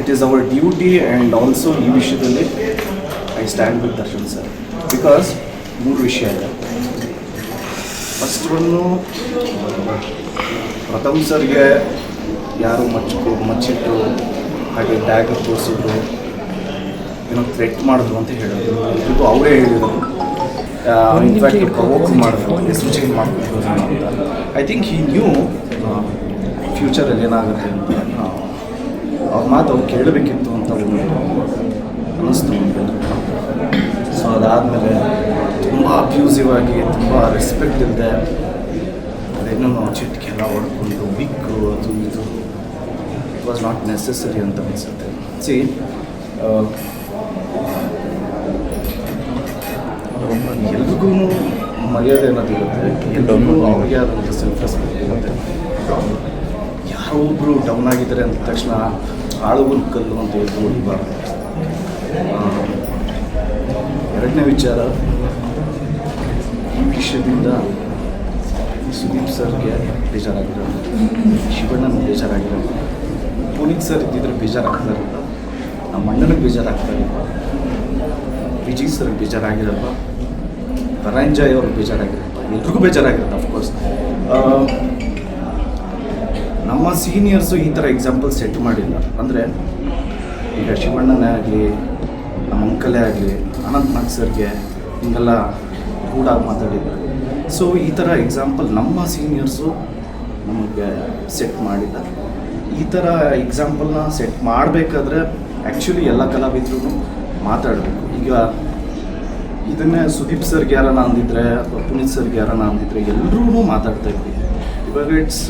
It is our duty and also ಈ ವಿಷಯದಲ್ಲಿ I stand with Darshan sir because ಮೂರು ವಿಷಯ ಇದೆ. ಫಸ್ಟ್ ಒಂದು ಪ್ರಥಮ್ ಸರ್ಗೆ ಯಾರು ಮಚ್ಚು ಮಚ್ಚಿಟ್ಟು ಹಾಗೆ ಟ್ಯಾಗ್ ತೋರಿಸಿದ್ರು ಏನೋ ಥ್ರೆಟ್ ಮಾಡಿದ್ರು ಅಂತ ಹೇಳಿದ್ರು. ಇದು ಅವರೇ ಹೇಳಿದರು. ಇನ್ಫ್ಯಾಕ್ಟ್ ಪ್ರವೋಕ್ ಮಾಡಿದ್ರು. ಎಷ್ಟು ಚೇಂಜ್ ಅಂತ. ಐ ಥಿಂಕ್ ಈ ನ್ಯೂ ಫ್ಯೂಚರಲ್ಲಿ ಏನಾಗುತ್ತೆ ಅಂತ. ಮಾತು ಅವ್ರು ಕೇಳಬೇಕಿತ್ತು ಅಂತ ಒಂದು ಅನ್ನಿಸ್ತು ಸೊ ಅದಾದಮೇಲೆ ತುಂಬ ಅಬ್ಯೂಸಿವ್ ಆಗಿ ತುಂಬ ರೆಸ್ಪೆಕ್ಟ್ ಇಲ್ಲದೆ ಅದೇನೋ ಚಿಟ್ಕೆಲ್ಲ ಹೊಡ್ಕೊಂಡು ಬಿಕ್ಕು ಅದು ಇದು. ಇಟ್ ವಾಸ್ ನಾಟ್ ನೆಸೆಸರಿ ಅಂತ ಅನಿಸುತ್ತೆ. ಸಿ ಎಲ್ರಿಗೂ ಮರ್ಯಾದೆ ಅನ್ನೋದಿರುತ್ತೆ ಎಲ್ಲರಿಗೂ ಅವ್ರಿಗೆ ಆದಂಥ ಸೆಲ್ಫ್ ರೆಸ್ಪೆಕ್ಟ್ ಇರುತ್ತೆ. ಒಬ್ಬರು ಡೌನ್ ಆಗಿದ್ದಾರೆ ಅಂದ ತಕ್ಷಣ ಆಳುವನ್ ಕಲ್ಲು ಅಂತ ಹೇಳ್ಬೋದು ಹೊಡಿಬಾರ್ದು. ಆ, ಎರಡನೇ ವಿಚಾರ ಈ ವಿಷಯದಿಂದ ಸುದೀಪ್ ಸರ್ಗೆ ಬೇಜಾರಾಗಿರೋ ಶಿವಣ್ಣನ ಬೇಜಾರಾಗಿರೋ ಪುನೀತ್ ಸರ್ ಇದ್ದಿದ್ರೆ ಬೇಜಾರಾಗ್ತಾ ಇರಲ್ಲ ನಮ್ಮ ಅಣ್ಣನಿಗೆ ಬೇಜಾರಾಗ್ತಾ ಇರಲ್ಲ ವಿಜಯ್ ಸರ್ ಬೇಜಾರಾಗಿರಲ್ಲ ಧನಂಜಯ್ ಅವ್ರಿಗೆ ಬೇಜಾರಾಗಿರಲ್ವ? ಎಲ್ರಿಗೂ ಬೇಜಾರಾಗಿರುತ್ತೆ ಅಫ್ಕೋರ್ಸ್ ನಮ್ಮ ಸೀನಿಯರ್ಸು ಈ ಥರ ಎಕ್ಸಾಂಪಲ್ ಸೆಟ್ ಮಾಡಿಲ್ಲ. ಅಂದರೆ ಈಗ ಶಿವಣ್ಣನೇ ಆಗಲಿ, ನಮ್ಮ ಅಂಕಲೇ ಆಗಲಿ, ಅನಂತ್ ನಾಗ್ ಸರ್ಗೆ ಹಿಂಗೆಲ್ಲ ಕೂಡ ಮಾತಾಡಿದ್ದಾರೆ ಸೊ ಈ ಥರ ಎಕ್ಸಾಂಪಲ್ ನಮ್ಮ ಸೀನಿಯರ್ಸು ನಮಗೆ ಸೆಟ್ ಮಾಡಿಲ್ಲ. ಈ ಥರ ಎಕ್ಸಾಂಪಲ್ನ ಸೆಟ್ ಮಾಡಬೇಕಾದ್ರೆ ಆ್ಯಕ್ಚುಲಿ ಎಲ್ಲ ಕಲಾವಿದ್ರೂ ಮಾತಾಡಬೇಕು. ಈಗ ಇದನ್ನೇ ಸುದೀಪ್ ಸರ್ಗೆ ಯಾರನ್ನ ಅಂದಿದ್ರೆ ಅಥವಾ ಪುನೀತ್ ಸರ್ಗೆ ಯಾರನ್ನ ಅಂದಿದ್ರೆ ಎಲ್ಲರೂ ಮಾತಾಡ್ತಾ ಇದ್ವಿ. ಇವಾಗ it's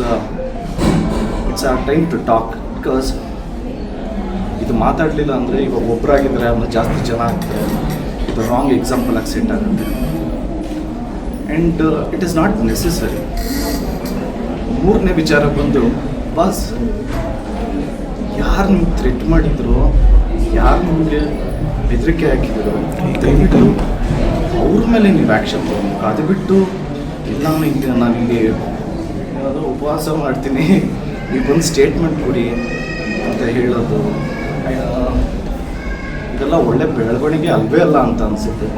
it's our time to talk because ಇದು ಮಾತಾಡಲಿಲ್ಲ ಅಂದರೆ ಇವಾಗ ಒಬ್ಬರಾಗಿದ್ದರೆ ಅಂದರೆ ಜಾಸ್ತಿ ಜನ ಆಗ್ತಾರೆ ಇದು ರಾಂಗ್ ಎಕ್ಸಾಂಪಲ್ ಆಗಿ ಆಗುತ್ತೆ. And it is not necessary ಮೂರನೇ ವಿಚಾರ ಬಂದು, ಬಾಸ್, ಯಾರು ನಿಮ್ಗೆ ಥ್ರೆಟ್ ಮಾಡಿದ್ರು? ಯಾರು ನಿಮಗೆ ಬೆದರಿಕೆ ಹಾಕಿದ್ರು? ದಯವಿಟ್ಟು ಅವ್ರ ಮೇಲೆ ನೀವು ಆ್ಯಕ್ಷನ್ ತಗೋಬೇಕು. ಅದು ಬಿಟ್ಟು ಇಲ್ಲ, ನಾನು ಇಲ್ಲಿ ಯಾವುದೋ ಉಪವಾಸ ಮಾಡ್ತೀನಿ. ನೀವು ಒಂದು ಸ್ಟೇಟ್ಮೆಂಟ್ ಕೊಡಿ ಅಂತ ಹೇಳೋದು. ಇದೆಲ್ಲ ಒಳ್ಳೆ ಬೆಳವಣಿಗೆ ಅಲ್ವೇ ಅಲ್ಲ ಅಂತ ಅನಿಸುತ್ತೆ.